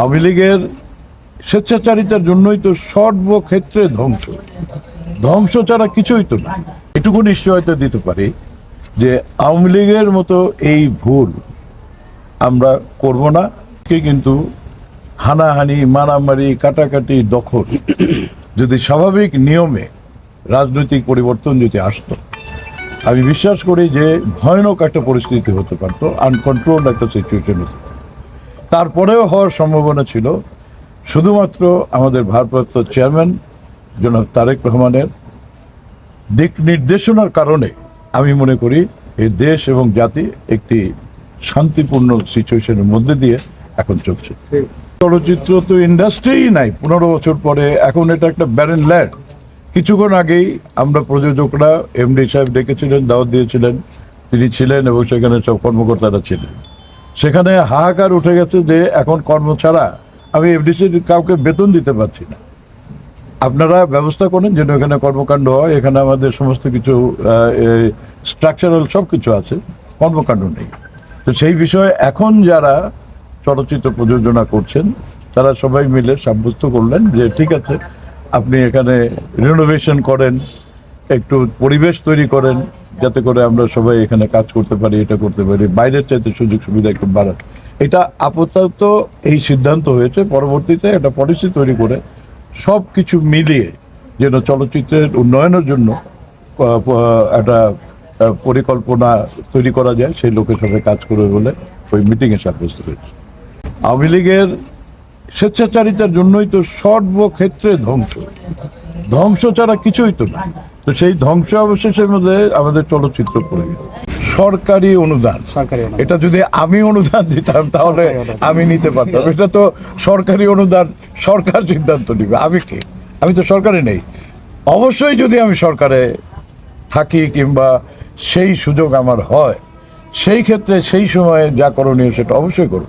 আওয়ামী লীগের স্বেচ্ছাচারিতার জন্যই তো সর্বক্ষেত্রে ধ্বংস। ধ্বংস ছাড়া কিছুই তো না এটুকু নিশ্চয়তা দিতে পারি যে আওয়ামী লীগের মতো এই ভুল আমরা করব না। কে কিন্তু হানাহানি, মারামারি, কাটাকাটি, দখল যদি স্বাভাবিক নিয়মে রাজনৈতিক পরিবর্তন যদি আসতো, আমি বিশ্বাস করি যে ভয়ানক একটা পরিস্থিতি হতে পারতো আনকন্ট্রোল একটা সিচুয়েশন হতে পারতো। তারপরেও হওয়ার সম্ভাবনা ছিল। শুধুমাত্র আমাদের ভারপ্রাপ্ত চেয়ারম্যান জনাব তারেক রহমানের দিক নির্দেশনার কারণে আমি মনে করি এই দেশ এবং জাতি একটি শান্তিপূর্ণ সিচুয়েশনের মধ্যে দিয়ে এখন চলছে। চলচ্চিত্র তো ইন্ডাস্ট্রিই নাই, পনেরো বছর পরে এখন এটা একটা ব্যারেন ল্যান্ড কিছুক্ষণ আগেই আমরা প্রযোজকরা এমডি সাহেব ডেকেছিলেন, দাওয়াত দিয়েছিলেন, তিনি ছিলেন এবং সেখানে সব কর্মকর্তারা ছিলেন। সেখানে হাহাকার উঠে গেছে যে এখন কর্ম ছাড়া আমি এফডিসির কাউকে বেতন দিতে পারছি না। আপনারা ব্যবস্থা করেন যেন এখানে কর্মকাণ্ড হয়। এখানে আমাদের সমস্ত কিছু স্ট্রাকচারাল সব কিছু আছে। কর্মকাণ্ড নেই। তো সেই বিষয়ে এখন যারা চলচ্চিত্র প্রযোজনা করছেন, তারা সবাই মিলে সাব্যস্ত করলেন যে ঠিক আছে, আপনি এখানে রিনোভেশন করেন, একটু পরিবেশ তৈরি করেন যাতে করে আমরা সবাই এখানে কাজ করতে পারি, এটা করতে পারি, বাইরের চাইতে সুযোগ সুবিধা একটু বাড়ান। এটা আপাতত এই সিদ্ধান্ত হয়েছে, পরবর্তীতে একটা পলিসি তৈরি করে সব কিছু মিলিয়ে যেন চলচ্চিত্রের উন্নয়নের জন্য একটা পরিকল্পনা তৈরি করা যায়, সেই লোকের সাথে কাজ করবে বলে ওই মিটিংয়ে সাব্যস্ত হয়েছে। আওয়ামী লীগের স্বেচ্ছাচারিতার জন্যই তো সর্বক্ষেত্রে ধ্বংস। ধ্বংস ছাড়া কিছুই তো না তো সেই ধ্বংস অবশেষের মধ্যে আমাদের চলচ্চিত্র পড়ে গেল। সরকারি অনুদান। এটা যদি আমি অনুদান দিতাম তাহলে আমি নিতে পারতাম। এটা তো সরকারি অনুদান সরকার সিদ্ধান্ত নিবে। আমি কে? আমি তো সরকারে নেই। অবশ্যই যদি আমি সরকারে থাকি কিংবা সেই সুযোগ আমার হয় সেই ক্ষেত্রে সেই সময়ে যা করণীয় সেটা অবশ্যই করব।